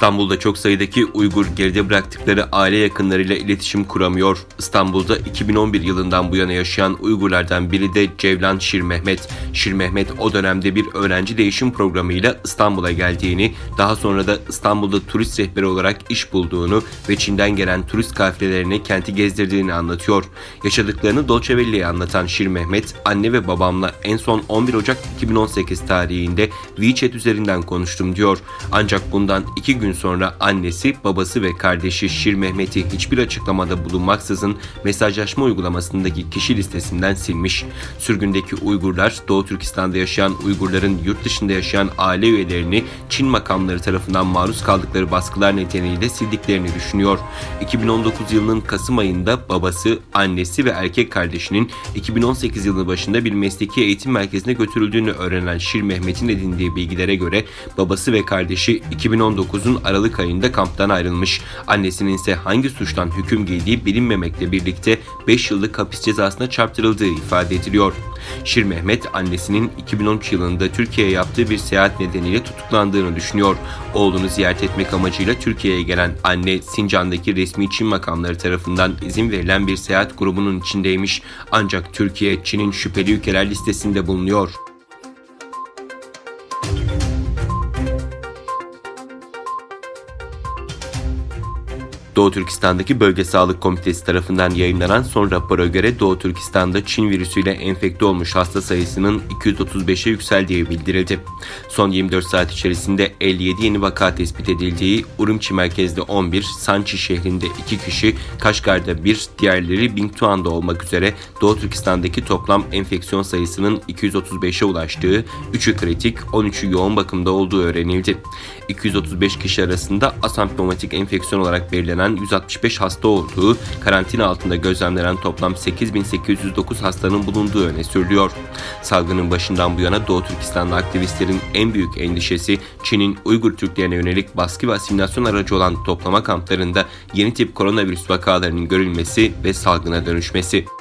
İstanbul'da çok sayıdaki Uygur geride bıraktıkları aile yakınlarıyla iletişim kuramıyor. İstanbul'da 2011 yılından bu yana yaşayan Uygurlardan biri de Cevlan Şir Mehmet. Şir Mehmet o dönemde bir öğrenci değişim programıyla İstanbul'a geldiğini, daha sonra da İstanbul'da turist rehberi olarak iş bulduğunu ve Çin'den gelen turist kafilelerine kenti gezdirdiğini anlatıyor. Yaşadıklarını Dolce Velle'ye anlatan Şir Mehmet, anne ve babamla en son 11 Ocak 2018 tarihinde WeChat üzerinden konuştum diyor. Ancak bundan iki gün sonra annesi, babası ve kardeşi Şir Mehmet'i hiçbir açıklamada bulunmaksızın mesajlaşma uygulamasındaki kişi listesinden silmiş. Sürgündeki Uygurlar, Doğu Türkistan'da yaşayan Uygurların yurt dışında yaşayan aile üyelerini Çin makamları tarafından maruz kaldıkları baskılar nedeniyle sildiklerini düşünüyor. 2019 yılının Kasım ayında babası, annesi ve erkek kardeşinin 2018 yılı başında bir mesleki eğitim merkezine götürüldüğünü öğrenen Şir Mehmet'in edindiği bilgilere göre babası ve kardeşi 2019'un Aralık ayında kamptan ayrılmış. Annesinin ise hangi suçtan hüküm giydiği bilinmemekle birlikte 5 yıllık hapis cezasına çarptırıldığı ifade ediliyor. Şir Mehmet annesinin 2013 yılında Türkiye'ye yaptığı bir seyahat nedeniyle tutuklandığını düşünüyor. Oğlunu ziyaret etmek amacıyla Türkiye'ye gelen anne Sincan'daki resmi Çin makamları tarafından izin verilen bir seyahat grubunun içindeymiş. Ancak Türkiye Çin'in şüpheli ülkeler listesinde bulunuyor. Doğu Türkistan'daki Bölge Sağlık Komitesi tarafından yayınlanan son rapora göre Doğu Türkistan'da Çin virüsüyle enfekte olmuş hasta sayısının 235'e yükseldiği bildirildi. Son 24 saat içerisinde 57 yeni vaka tespit edildiği, Urumçi merkezde 11, Sanchi şehrinde 2 kişi, Kaşgar'da 1, diğerleri Bingtuan'da olmak üzere Doğu Türkistan'daki toplam enfeksiyon sayısının 235'e ulaştığı, 3'ü kritik, 13'ü yoğun bakımda olduğu öğrenildi. 235 kişi arasında asamptomatik enfeksiyon olarak belirlenen 165 hasta olduğu, karantina altında gözlemlenen toplam 8809 hastanın bulunduğu öne sürülüyor. Salgının başından bu yana Doğu Türkistan'da aktivistlerin en büyük endişesi Çin'in Uygur Türklerine yönelik baskı ve asimilasyon aracı olan toplama kamplarında yeni tip koronavirüs vakalarının görülmesi ve salgına dönüşmesi.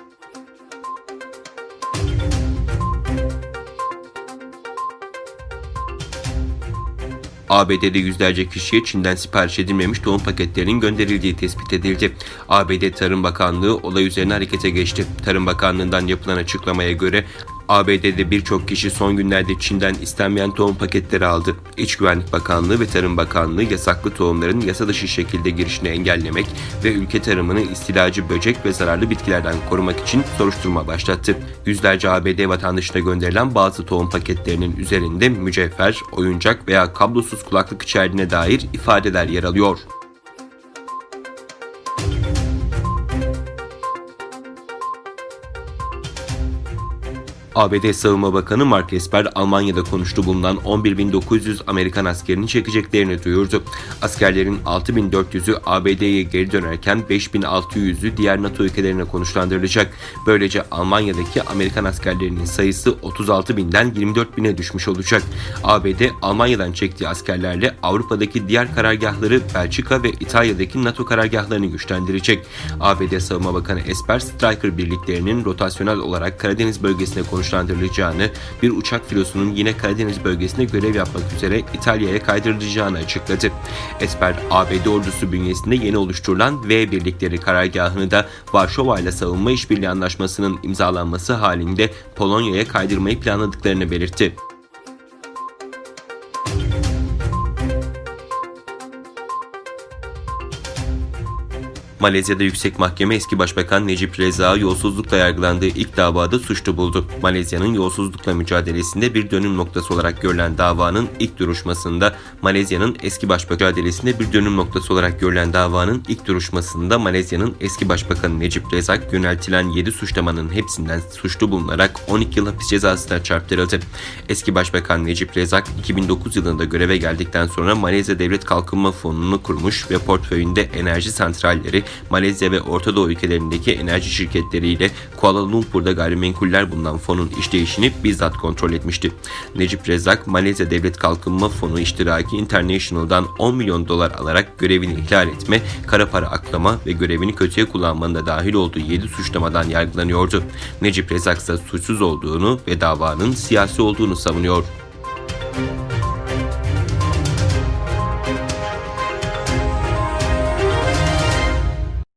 ABD'de yüzlerce kişiye Çin'den sipariş edilmemiş tohum paketlerinin gönderildiği tespit edildi. ABD Tarım Bakanlığı olay üzerine harekete geçti. Tarım Bakanlığı'ndan yapılan açıklamaya göre ABD'de birçok kişi son günlerde Çin'den istenmeyen tohum paketleri aldı. İç Güvenlik Bakanlığı ve Tarım Bakanlığı yasaklı tohumların yasa dışı şekilde girişini engellemek ve ülke tarımını istilacı böcek ve zararlı bitkilerden korumak için soruşturma başlattı. Yüzlerce ABD vatandaşına gönderilen bazı tohum paketlerinin üzerinde mücevher, oyuncak veya kablosuz kulaklık içerdiğine dair ifadeler yer alıyor. ABD Savunma Bakanı Mark Esper Almanya'da konuştu bulunan 11.900 Amerikan askerini çekeceklerini duyurdu. Askerlerin 6.400'ü ABD'ye geri dönerken 5.600'ü diğer NATO ülkelerine konuşlandırılacak. Böylece Almanya'daki Amerikan askerlerinin sayısı 36.000'den 24.000'e düşmüş olacak. ABD Almanya'dan çektiği askerlerle Avrupa'daki diğer karargahları Belçika ve İtalya'daki NATO karargahlarını güçlendirecek. ABD Savunma Bakanı Esper, Stryker birliklerinin rotasyonel olarak Karadeniz bölgesine konuşlandırılacak konuşlandırılacağını, bir uçak filosunun yine Karadeniz bölgesinde görev yapmak üzere İtalya'ya kaydırılacağını açıkladı. Esper, ABD ordusu bünyesinde yeni oluşturulan V birlikleri karargahını da Varşova ile savunma işbirliği anlaşmasının imzalanması halinde Polonya'ya kaydırmayı planladıklarını belirtti. Malezya'da yüksek mahkeme eski başbakan Necip Reza yolsuzlukla yargılandığı ilk davada suçlu buldu. Malezya'nın yolsuzlukla mücadelesinde bir dönüm noktası olarak görülen davanın ilk duruşmasında Malezya'nın eski başbakan mücadelesinde bir dönüm noktası olarak görülen davanın ilk duruşmasında Malezya'nın eski başbakanı Necip Rezak yöneltilen 7 suçlamanın hepsinden suçlu bulunarak 12 yıl hapis cezasına çarptırıldı. Eski başbakan Necip Rezak 2009 yılında göreve geldikten sonra Malezya Devlet Kalkınma Fonu'nu kurmuş ve portföyünde enerji santralleri, Malezya ve Orta Doğu ülkelerindeki enerji şirketleriyle Kuala Lumpur'da gayrimenkuller bulunan fonun işleyişini bizzat kontrol etmişti. Necip Rezak, Malezya Devlet Kalkınma Fonu İştiraki International'dan 10 milyon dolar alarak görevini ihlal etme, kara para aklama ve görevini kötüye kullanmanın da dahil olduğu 7 suçlamadan yargılanıyordu. Necip Rezak ise suçsuz olduğunu ve davanın siyasi olduğunu savunuyor.